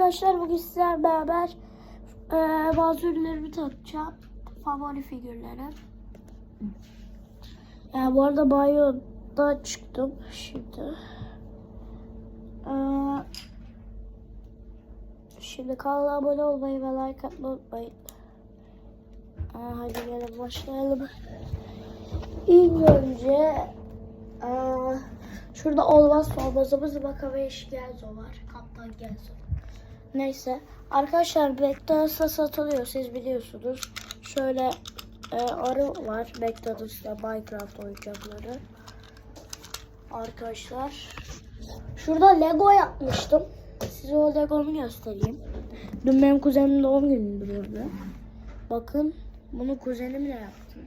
arkadaşlar bugün sizlerle beraber eee, bazı ürünlerimi tanıtacağım. Favori figürleri. Yani bu arada banyoda çıktım şimdi. Eee, şimdi kanala abone olmayı ve like atmayı unutmayın. Eee, hadi gelin başlayalım. İlk önce eee, şurada olmazsa olmazımız Vakabeş Genzo var. Kaptan Genzo. Neyse. Arkadaşlar McDonald's'ta satılıyor. Siz biliyorsunuz. Şöyle e, arı var. McDonald's'ta Minecraft oyuncakları. Arkadaşlar. Şurada Lego yapmıştım. Size o Lego'mu göstereyim. Dün benim kuzenimin doğum günüydü burada. Bakın. Bunu kuzenimle yaptım.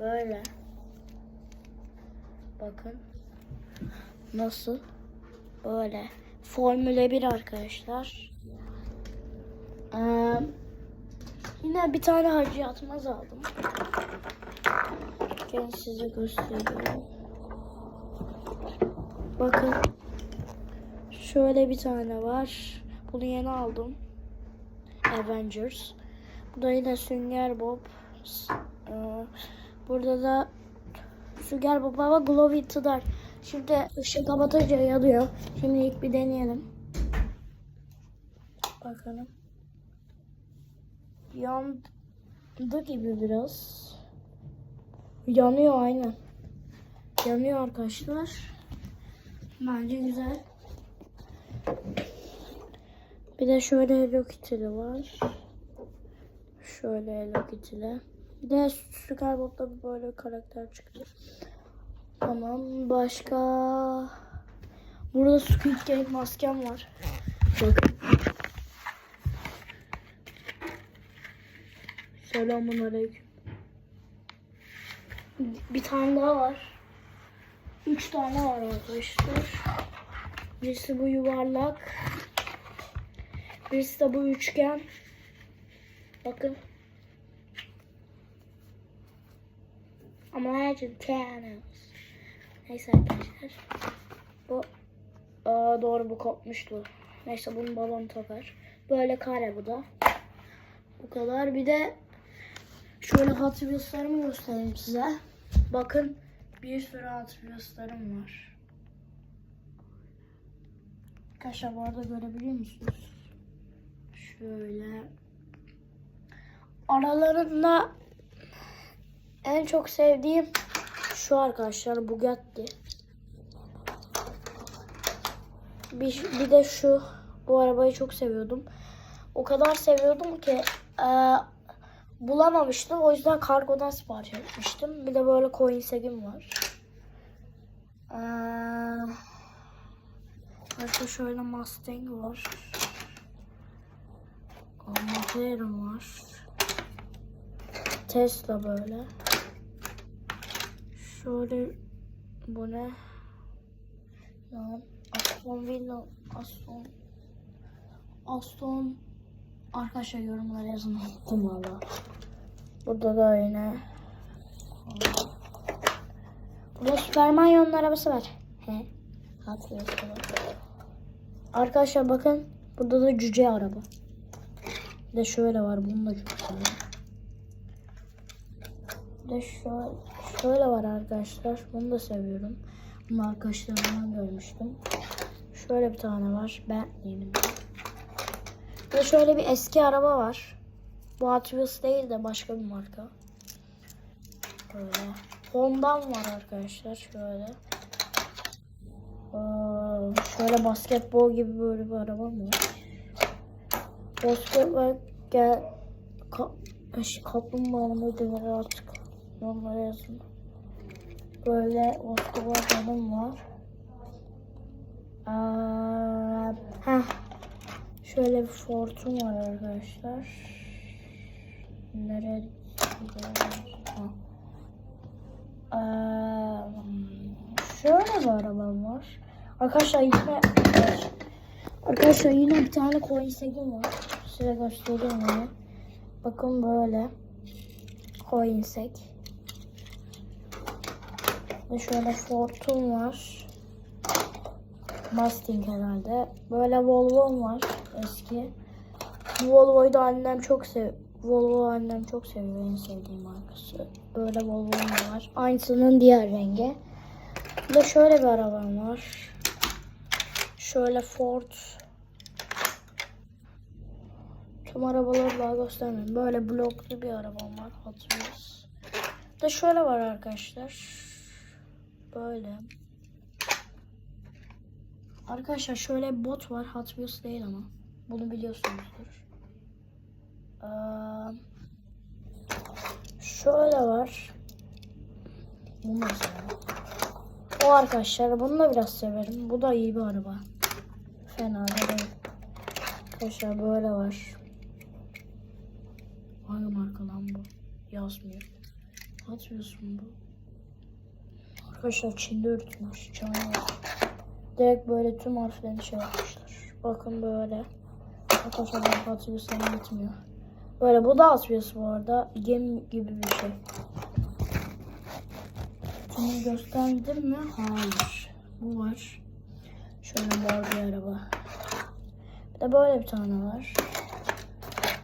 Böyle. Bakın. Nasıl? Böyle. Formüle 1 arkadaşlar. Ee, yine bir tane hacı yatmaz aldım. Gelin size göstereyim. Bakın. Şöyle bir tane var. Bunu yeni aldım. Avengers. Bu da yine Sünger Bob. Ee, burada da Sünger Bob ama Glow in the Dark. Şimdi ışık kapatınca yanıyor. Şimdi ilk bir deneyelim. Bakalım. Yandı gibi biraz. Yanıyor aynen. Yanıyor arkadaşlar. Bence güzel. Bir de şöyle Hello Kitty'li var. Şöyle Hello Kitty'li. Bir de Sünger Bob'da böyle karakter çıktı. Tamam. Başka... Burada Squid Game maskem var. Bakın. Selamun aleyküm. Bir tane daha var. Üç tane var arkadaşlar. Birisi bu yuvarlak. Birisi de bu üçgen. Bakın. Şey tane. Neyse arkadaşlar. Bu Aa, doğru bu kopmuştu. Neyse bunun balonu takar. Böyle kare bu da. Bu kadar. Bir de şöyle Hot Wheels'larımı göstereyim size. Bakın bir sürü Hot var. Arkadaşlar bu arada görebiliyor musunuz? Şöyle. Aralarında en çok sevdiğim şu arkadaşlar Bugatti. Bir, bir de şu bu arabayı çok seviyordum. O kadar seviyordum ki e, bulamamıştım. O yüzden kargodan sipariş etmiştim. Bir de böyle coinsegim var. E, başka şöyle Mustang var. Maserum var. Tesla böyle. Şöyle bu ne? Lan Aston Villa Aston Aston Arkadaşlar yorumlara yazın unuttum valla. Burada da yine Burada Superman yolun arabası var. He. Hatırlıyorsun. Arkadaşlar bakın burada da cüce araba. Bir de şöyle var bunu da çok seviyorum. Bir de şöyle, şöyle var arkadaşlar. Bunu da seviyorum. Bunu arkadaşlarımdan görmüştüm. Şöyle bir tane var. Bentley'nin. Ve şöyle bir eski araba var. Bu Hot Wheels değil de başka bir marka. Böyle. Honda'm var arkadaşlar. Şöyle. Aa, şöyle basketbol gibi böyle bir arabam var. Basketbol gel ka, kaplumbağa mı artık. Onlara yazın. Böyle basketbol canım var. Aa, heh. Şöyle bir fortum var arkadaşlar. Aa, şöyle bir arabam var. Arkadaşlar yine Arkadaşlar yine bir tane coinsegim var. Size göstereyim onu. Bakın böyle. Coinseg. Ve şöyle fortum var. Mustang herhalde. Böyle Volvo'm var eski. Bu Volvo'yu da annem çok sev Volvo annem çok seviyor en sevdiğim markası. Böyle Volvo'm da var. Aynısının diğer rengi. Bir de şöyle bir arabam var. Şöyle Ford. Tüm arabaları daha göstermeyeyim. Böyle bloklu bir arabam var. Bir de şöyle var arkadaşlar. Böyle. Arkadaşlar şöyle bot var. Hot Wheels değil ama. Bunu biliyorsunuzdur. Ee, şöyle var. Bu mesela. O arkadaşlar bunu da biraz severim. Bu da iyi bir araba. Fena değil. Arkadaşlar böyle var. Hangi marka lan bu? Yazmıyor. Atmıyorsun bu. Arkadaşlar Çin'de üretilmiş. China. Direkt böyle tüm harflerini şey yapmışlar. Bakın böyle. Arkadaşlar ben atıyorsam gitmiyor. Böyle bu da atıyorsun bu arada. Gem gibi bir şey. Bunu gösterdim mi? Hayır. Bu var. Şöyle mor bir araba. Bir de böyle bir tane var.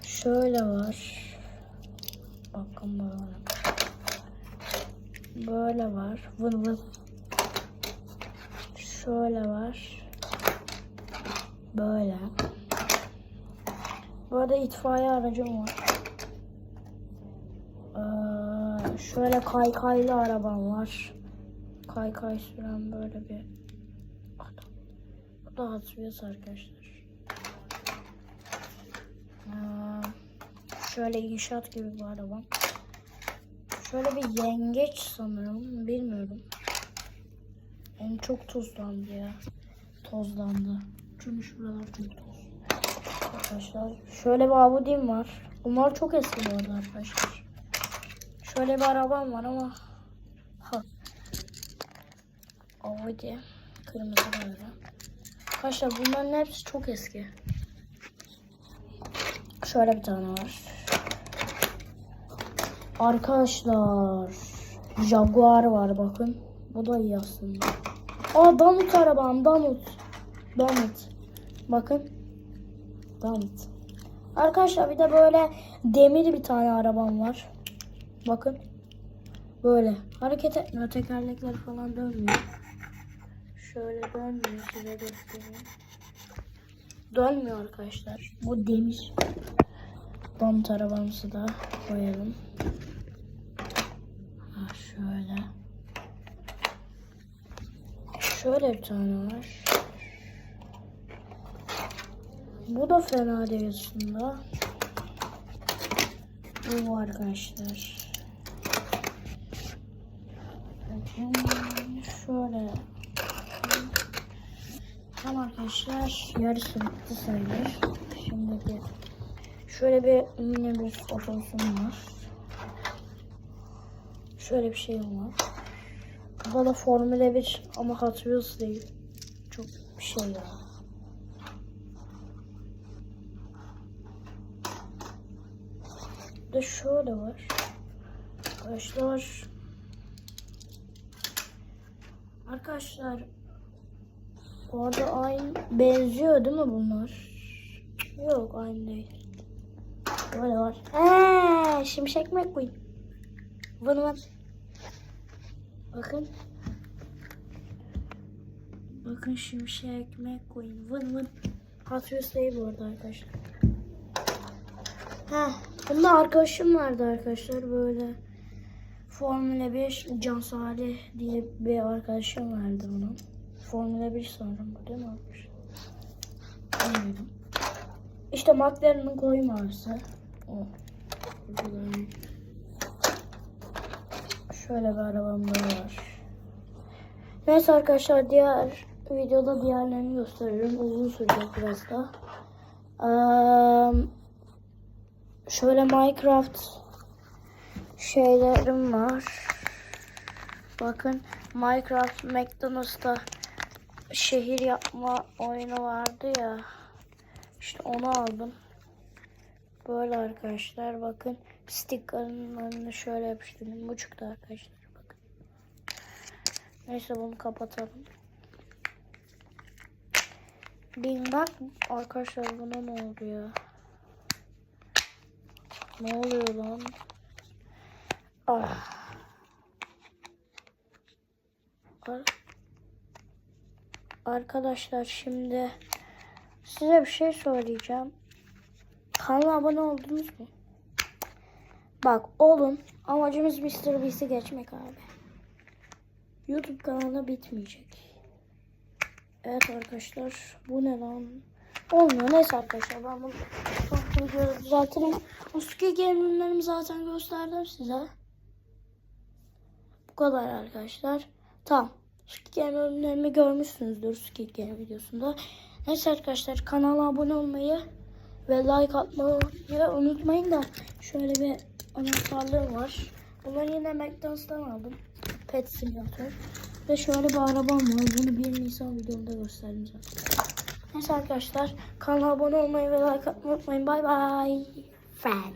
Şöyle var. Bakın böyle. Böyle var. Vın vın. Şöyle var. Böyle. Burada itfaiye aracım var. Ee, şöyle kaykaylı arabam var. Kaykay süren böyle bir adam. Bu da Wheels arkadaşlar. Ee, şöyle inşaat gibi bir arabam. Şöyle bir yengeç sanırım. Bilmiyorum. Yani çok tozlandı ya. Tozlandı. Çünkü şuralar çok toz. Arkadaşlar şöyle bir Audi'm var. Bunlar çok eski bu arada arkadaşlar. Şöyle bir arabam var ama ha. Audi kırmızı böyle. Arkadaşlar bunların hepsi çok eski. Şöyle bir tane var. Arkadaşlar Jaguar var bakın. Bu da iyi aslında. Aa Damut arabam Damut. Damut. Bakın. Damut. Arkadaşlar bir de böyle demir bir tane arabam var. Bakın. Böyle. Hareket etmiyor. Tekerlekler falan dönmüyor. Şöyle dönmüyor. Size göstereyim. Dönmüyor arkadaşlar. Bu demir. Damut arabamızı da koyalım. Şöyle. Şöyle bir tane var. Bu da fena değil aslında. Bu arkadaşlar. Şöyle. Tamam arkadaşlar. Yarısı bitti sayılır. Şimdi bir şöyle bir minibüs otobüsüm var. Şöyle bir şey var. Bu da Formula 1 ama Wheels değil. Çok bir şey ya. De şöyle var. Arkadaşlar. Arkadaşlar. Bu arada aynı benziyor değil mi bunlar? Yok aynı değil. Böyle var. Eee, şimşek McQueen. Vın vın. Bakın. Bakın şimşek McQueen. Vın vın. Hot Wheels değil bu arada arkadaşlar. Ha, bunda arkadaşım vardı arkadaşlar böyle. Formula 1 Can Salih diye bir arkadaşım vardı onun. Formula 1 sanırım bu değil mi arkadaşlar? Bilmiyorum. İşte McLaren'ın koyu mavisi. O. Şöyle bir arabam da var. Neyse arkadaşlar diğer videoda diğerlerini gösteririm. Uzun sürecek biraz da. Eee, şöyle Minecraft şeylerim var. Bakın Minecraft McDonald's'ta şehir yapma oyunu vardı ya. İşte onu aldım. Böyle arkadaşlar bakın sticker'ın şöyle yapıştırdım. Bu çıktı arkadaşlar bakın. Neyse bunu kapatalım. Bin bak arkadaşlar buna ne oldu ya? Ne oluyor lan? Ah. Ar- Arkadaşlar şimdi size bir şey söyleyeceğim. Kanala abone oldunuz mu? Bak olun. Amacımız Mr. Beast'i geçmek abi. YouTube kanalına bitmeyecek. Evet arkadaşlar bu ne lan? Olmuyor. Neyse arkadaşlar ben bunu son videoda düzeltirim. O Squid Game ürünlerimi zaten gösterdim size. Bu kadar arkadaşlar. Tamam. Squid Game ürünlerimi görmüşsünüzdür Squid Game videosunda. Neyse arkadaşlar kanala abone olmayı ve like atmayı unutmayın da şöyle bir anahtarlığım var. Bunları yine McDonald's'tan aldım. Pet Simulator. Ve şöyle bir arabam var. Bunu 1 Nisan videomda zaten. Neyse arkadaşlar kanala abone olmayı ve like atmayı unutmayın. Bay bay. Fan.